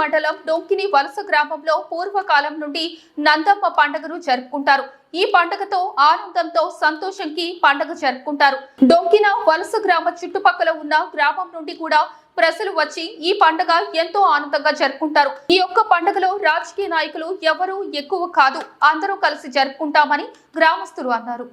మండలం డొంకిని వలస గ్రామంలో పూర్వకాలం నుండి నందమ్మ పండుగను జరుపుకుంటారు. ఈ పండుగతో ఆనందంతో సంతోషంకి పండుగ జరుపుకుంటారు. డొంకిన వలస గ్రామ చుట్టుపక్కల ఉన్న గ్రామం నుండి కూడా ప్రజలు వచ్చి ఈ పండుగ ఎంతో ఆనందంగా జరుపుకుంటారు. ఈ యొక్క పండుగలో రాజకీయ నాయకులు ఎవరూ ఎక్కువ కాదు. అందరూ కలిసి జరుపుకుంటామని గ్రామస్తులు అన్నారు.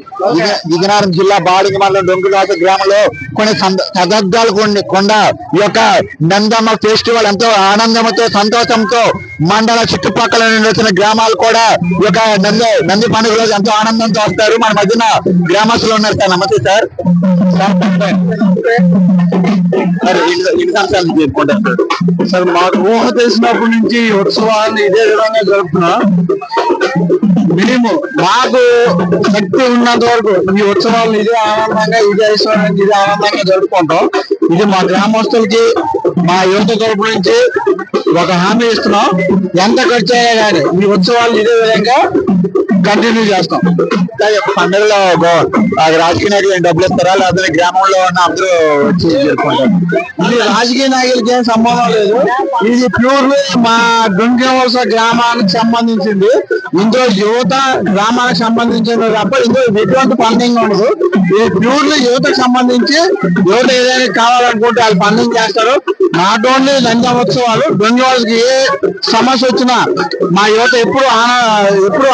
విజయనగరం జిల్లా బాడింగ మండలం డొంకులాస గ్రామంలో కొన్ని సంద- కొన్ని కొండ ఈ యొక్క నందమ్మ ఫెస్టివల్ ఎంతో ఆనందంతో సంతోషంతో మండల చుట్టుపక్కల నుండి వచ్చిన గ్రామాలు కూడా ఈ యొక్క నంది నంది పండుగ రోజు ఎంతో ఆనందంతో వస్తారు. మన మధ్యన గ్రామస్తులు ఉన్నారు సార్. నమస్తే సార్. సార్ సార్ మాకు ఊహ తెలిసినప్పటి నుంచి ఉత్సవాన్ని ఇదే విధంగా జరుపుతున్నా. మేము మాకు శక్తి ఉన్నంత వరకు ఈ ఉత్సవాలను ఇదే ఆనందంగా ఇదే ఐశ్వర్యానికి ఇదే ఆనందంగా జరుపుకుంటాం. ఇది మా గ్రామస్తులకి మా యువత తరపు నుంచి ఒక హామీ ఇస్తున్నాం. ఎంత ఖర్చు అయ్యా కానీ ఈ ఉత్సవాలు ఇదే విధంగా కంటిన్యూ చేస్తాం. పండుగలో రాజకీయ నాయకులు డబ్బులు ఇస్తారా? లేకపోతే గ్రామంలో ఉన్న అందరూ వచ్చి ఇది రాజకీయ నాయకులకి ఏం సంబంధం లేదు. ఇది ప్యూర్లీ మా డుంగవలస గ్రామానికి సంబంధించింది. ఇందులో యువత గ్రామానికి సంబంధించింది తప్ప ఇందులో ఎటువంటి ఫండింగ్ ఉండదు. ఇది ప్యూర్లీ యువతకు సంబంధించి యువత ఏదైనా కావాలనుకుంటే వాళ్ళు ఫండింగ్ చేస్తారు. నాట్ ఓన్లీ నందోత్సవాలు డుంగవలసకి ఏ సమస్య వచ్చినా మా యువత ఎప్పుడు ఆన ఎప్పుడు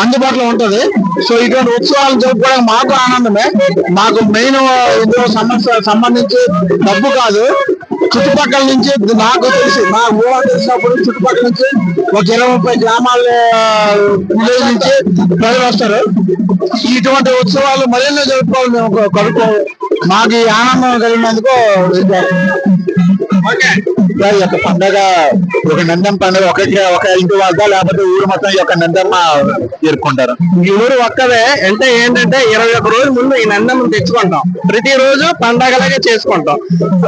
అందుబాటులో ఉంటది. సో ఇటువంటి ఉత్సవాలు జరుపుకోవడానికి మాకు ఆనందమే. మాకు మెయిన్ ఇందులో సమస్య సంబంధించి డబ్బు కాదు. చుట్టుపక్కల నుంచి నాకు తెలిసి మా ఊహ తెలిసినప్పుడు చుట్టుపక్కల నుంచి ఒక ఇరవై ముప్పై గ్రామాల విలేజ్ నుంచి ప్రజలు వస్తారు. ఇటువంటి ఉత్సవాలు మరిన్నో జరుపుకోవాలి మేము కడుపు మాకు ఈ ఆనందం కలిగినందుకు ఈ యొక్క పండుగ ఒక నందం పండుగ ఒక ఒక ఇంటి వద్ద లేకపోతే ఊరు మొత్తం ఈ యొక్క నందమ్మ జరుపుకుంటారు? ఈ ఊరు ఒక్కదే అంటే ఏంటంటే ఇరవై ఒక్క రోజు ముందు ఈ నందమ్మని తెచ్చుకుంటాం. ప్రతి రోజు పండగలాగే చేసుకుంటాం.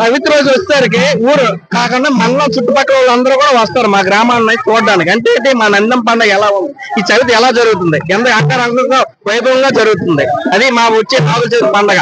పవిత్ర రోజు వచ్చేసరికి ఊరు కాకుండా మండలం చుట్టుపక్కల వాళ్ళందరూ కూడా వస్తారు మా గ్రామాన్ని చూడడానికి. అంటే మా నందం పండగ ఎలా ఉంది? ఈ చవితి ఎలా జరుగుతుంది? ఎంత అంగరంగంగా వైభవంగా జరుగుతుంది? అది మా వచ్చే చవితి పండగ.